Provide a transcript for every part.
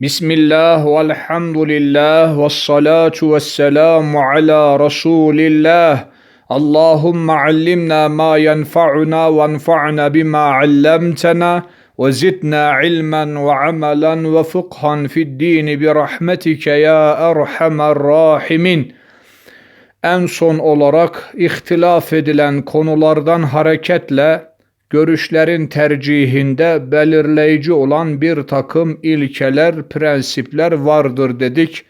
Bismillah velhamdülillah ve salatu ve selamu ala Resulillah. Allahümme allimna ma yenfa'una ve enfa'na bima allamtana ve zidna ilmen ve amelen ve fıkhan fid dini bi rahmetike ya erhamer rahimin. En son olarak ihtilaf edilen konulardan hareketle görüşlerin tercihinde belirleyici olan bir takım ilkeler, prensipler vardır dedik.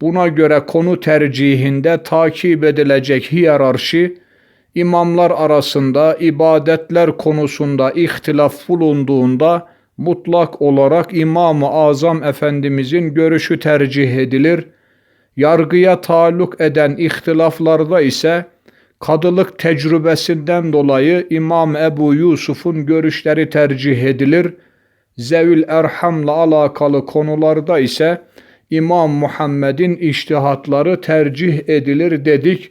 Buna göre konu tercihinde takip edilecek hiyerarşi, imamlar arasında ibadetler konusunda ihtilaf bulunduğunda mutlak olarak İmam-ı Azam Efendimizin görüşü tercih edilir. Yargıya taalluk eden ihtilaflarda ise kadılık tecrübesinden dolayı İmam Ebu Yusuf'un görüşleri tercih edilir. Zevül Erham'la alakalı konularda ise İmam Muhammed'in iştihatları tercih edilir dedik.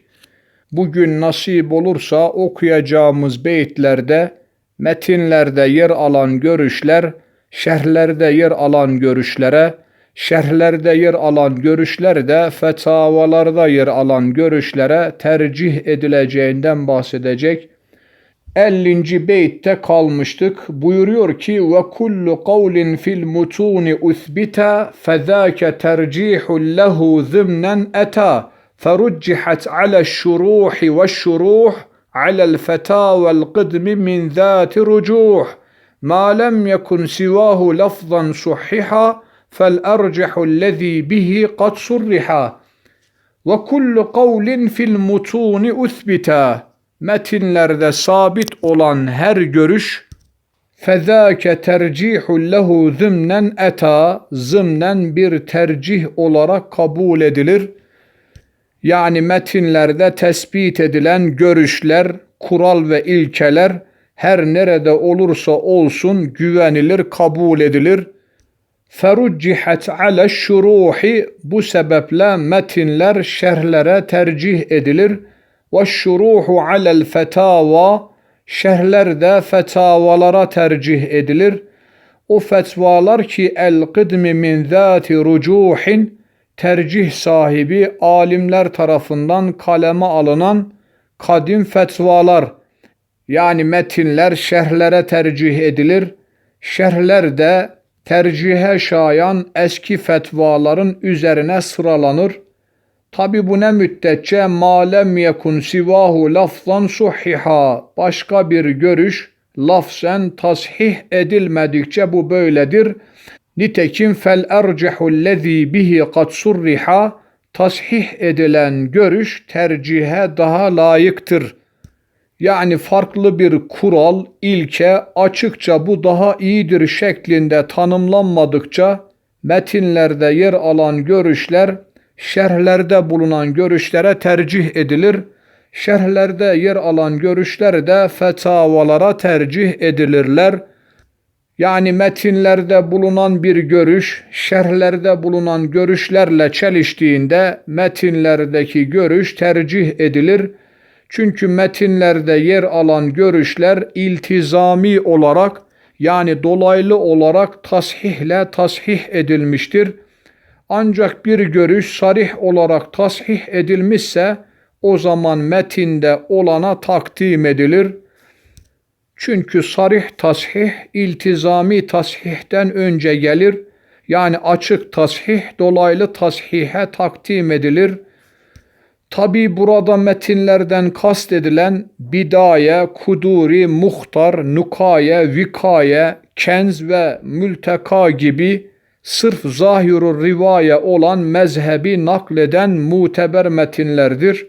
Bugün nasip olursa okuyacağımız beyitlerde, metinlerde yer alan görüşler, şerhlerde yer alan görüşlere, şerhlerde yer alan görüşler de fetavalarda yer alan görüşlere tercih edileceğinden bahsedecek. 50. beytte kalmıştık. Buyuruyor ki ve kullu kavlin fil mutuni uthbita fezâke tercihul lehu zımnen eta ferujjihat ala şuruhi ve şuruh ala el-fetâvel kıdmi min zâti rucuh ma lem yekun sivahu lafzan suhiha fel ercihu lezî bihi kad surriha ve kullu kavlin fil metinlerde sabit olan her görüş fezâke tercihu lehu zımnen eta zımnen bir tercih olarak kabul edilir. Yani metinlerde tespit edilen görüşler, kural ve ilkeler her nerede olursa olsun güvenilir, kabul edilir.'' Feruccihat ala şuruhi bu sebeple metinler şerhlere tercih edilir ve şuruhu alel fetava şerhler de fetavalara tercih edilir. O fetvalar ki el kıdmi min zati rucuhin tercih sahibi alimler tarafından kaleme alınan kadim fetvalar yani metinler şerhlere tercih edilir. Şerhler de tercihe şayan eski fetvaların üzerine sıralanır. Tabi bu ne müddetçe malem yekun sivahu lafzan suhiha başka bir görüş lafzen tasih edilmedikçe bu böyledir. Nitekim fel ercehu lezi bihi kad surriha tasih edilen görüş tercihe daha layıktır.'' Yani farklı bir kural, ilke açıkça bu daha iyidir şeklinde tanımlanmadıkça metinlerde yer alan görüşler şerhlerde bulunan görüşlere tercih edilir. Şerhlerde yer alan görüşler de fetavalara tercih edilirler. Yani metinlerde bulunan bir görüş, şerhlerde bulunan görüşlerle çeliştiğinde metinlerdeki görüş tercih edilir.'' Çünkü metinlerde yer alan görüşler iltizami olarak yani dolaylı olarak tashihle tashih edilmiştir. Ancak bir görüş sarih olarak tashih edilmişse o zaman metinde olana takdim edilir. Çünkü sarih tashih iltizami tashihten önce gelir. Yani açık tashih dolaylı tashihe takdim edilir.'' Tabi burada metinlerden kastedilen bidaye, kuduri, muhtar, nukaye, vikaye, kenz ve mülteka gibi sırf zahirur rivaye olan mezhebi nakleden muteber metinlerdir.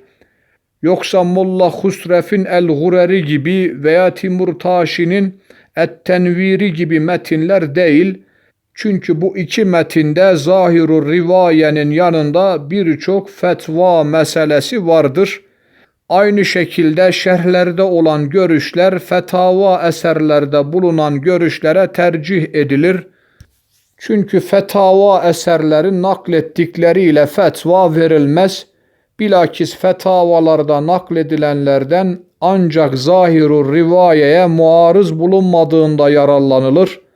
Yoksa Molla Husref'in El-Gureri gibi veya Timur Taşi'nin Et-Tenviri gibi metinler değil, çünkü bu iki metinde zahirur rivayenin yanında birçok fetva meselesi vardır. Aynı şekilde şerhlerde olan görüşler fetava eserlerde bulunan görüşlere tercih edilir. Çünkü fetava eserleri naklettikleriyle fetva verilmez. Bilakis fetavalarda nakledilenlerden ancak zahirur rivayeye muarız bulunmadığında yararlanılır.''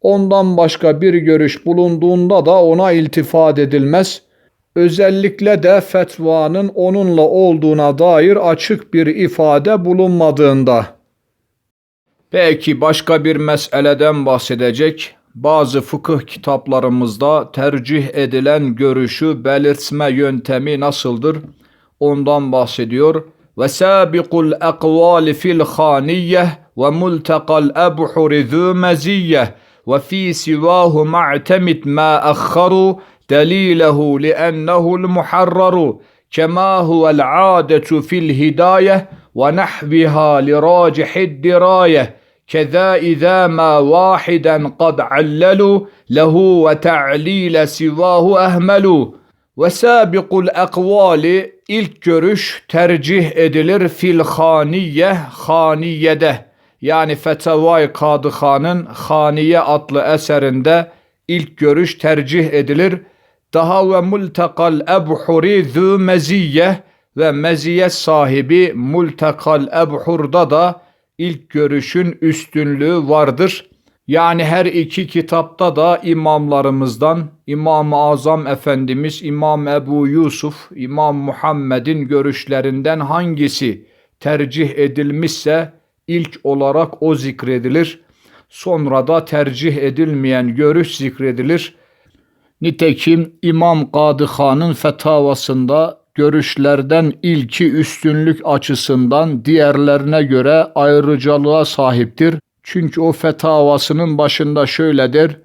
Ondan başka bir görüş bulunduğunda da ona iltifat edilmez. Özellikle de fetvanın onunla olduğuna dair açık bir ifade bulunmadığında. Peki başka bir meseleden bahsedecek. Bazı fıkıh kitaplarımızda tercih edilen görüşü belirtme yöntemi nasıldır? Ondan bahsediyor. Ve sabiqul aqwali fil khaniyeh ve multaqal abhur zu meziyeh وفي سواه معتمد ما أخروا دليله لأنه المحرر كما هو العادة في الهداية ونحبها لراجح الدراية كذا إذا ما واحدا قد عللوا له وتعليل سواه أهملوا وسابق الأقوال ilk görüş إدلر في الخانية haniye haniyede. Yani Fetavai Kadıhan'ın Haniye adlı eserinde ilk görüş tercih edilir. Daha ve multakal ebhuri zü meziye ve meziyet sahibi multakal ebhurda da ilk görüşün üstünlüğü vardır. Yani her iki kitapta da imamlarımızdan İmam-ı Azam Efendimiz, İmam Ebu Yusuf, İmam Muhammed'in görüşlerinden hangisi tercih edilmişse ilk olarak o zikredilir. Sonra da tercih edilmeyen görüş zikredilir. Nitekim İmam Kadıhan'ın fetavasında görüşlerden ilki üstünlük açısından diğerlerine göre ayrıcalığa sahiptir. Çünkü o fetavasının başında şöyledir.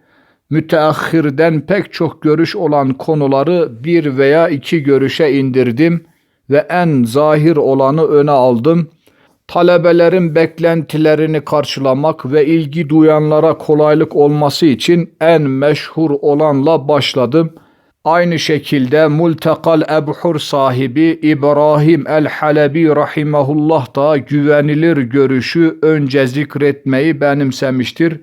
Müteahhirden pek çok görüş olan konuları bir veya iki görüşe indirdim ve en zahir olanı öne aldım Talebelerin beklentilerini karşılamak ve ilgi duyanlara kolaylık olması için en meşhur olanla başladım.'' Aynı şekilde Multakal Ebhur sahibi İbrahim el-Halebi rahimahullah da güvenilir görüşü önce zikretmeyi benimsemiştir.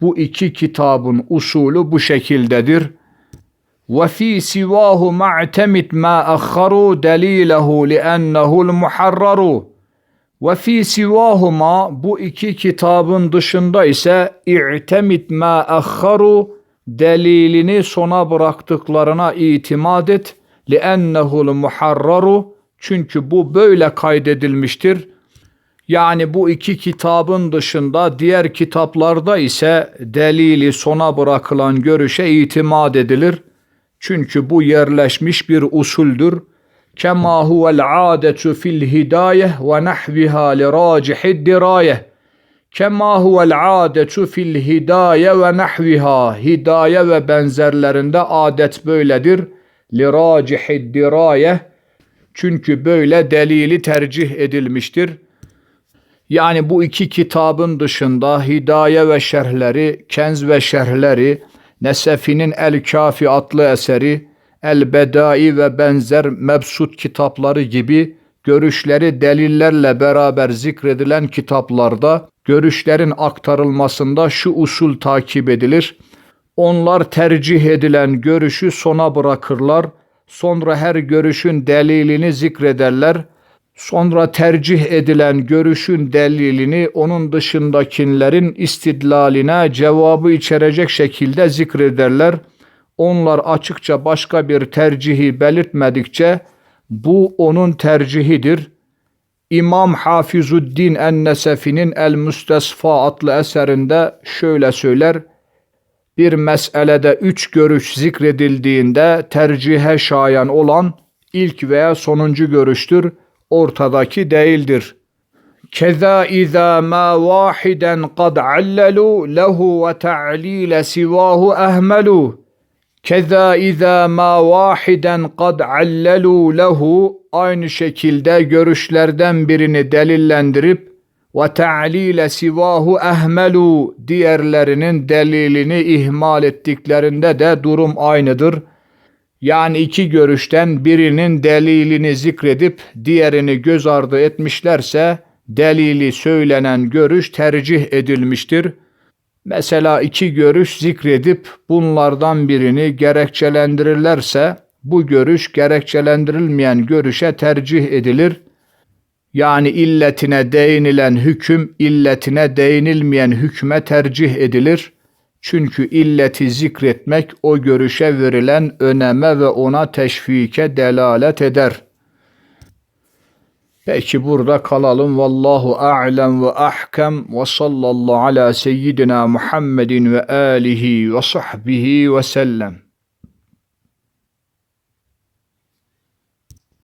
Bu iki kitabın usulü bu şekildedir. وَفِي سِوَاهُ مَعْتَمِدْ مَا أَخَّرُوا دَلِيلَهُ لِأَنَّهُ الْمُحَرَّرُ وَفِي سِوَاهُمَا Bu iki kitabın dışında ise اِعْتَمِدْ مَا أَخَّرُوا delilini sona bıraktıklarına itimat et. لِأَنَّهُ muharraru Çünkü bu böyle kaydedilmiştir. Yani bu iki kitabın dışında diğer kitaplarda ise delili sona bırakılan görüşe itimat edilir. Çünkü bu yerleşmiş bir usuldür. Kema huvel adetu fil hidayeh ve nahviha li racihid dirayeh. Kema huvel adetu fil hidaye ve nahviha. Hidaye ve benzerlerinde adet böyledir. Li racihid diraye. Çünkü böyle delili tercih edilmiştir. Yani bu iki kitabın dışında Hidaye ve şerhleri, Kenz ve şerhleri, Nesefi'nin El Kafi adlı eseri, El Bedai ve benzer mebsut kitapları gibi görüşleri delillerle beraber zikredilen kitaplarda görüşlerin aktarılmasında şu usul takip edilir. Onlar tercih edilen görüşü sona bırakırlar. Sonra her görüşün delilini zikrederler. Sonra tercih edilen görüşün delilini onun dışındakilerin istidlaline cevabı içerecek şekilde zikrederler. Onlar açıkça başka bir tercihi belirtmedikçe bu onun tercihidir. İmam Hafizuddin En-Nesefi'nin El-Müstesfa adlı eserinde şöyle söyler. Bir meselede üç görüş zikredildiğinde tercihe şayan olan ilk veya sonuncu görüştür, ortadaki değildir. Keza izâ mâ vâhiden kad allelû lehu ve ta'lîle sivâhu ehmelû. Keza izâ mâ vâhiden kad allelû lehu aynı şekilde görüşlerden birini delillendirip ve ta'lile sivahu ehmelu diğerlerinin delilini ihmal ettiklerinde de durum aynıdır. Yani iki görüşten birinin delilini zikredip diğerini göz ardı etmişlerse delili söylenen görüş tercih edilmiştir. Mesela iki görüş zikredip bunlardan birini gerekçelendirirlerse bu görüş gerekçelendirilmeyen görüşe tercih edilir. Yani illetine değinilen hüküm illetine değinilmeyen hükme tercih edilir. Çünkü illeti zikretmek o görüşe verilen öneme ve ona teşvike delalet eder. Peki burada kalalım. Vallahu a'lem ve ahkem ve sallallahu ala seyyidina Muhammedin ve alihi ve sahbihi ve sellem.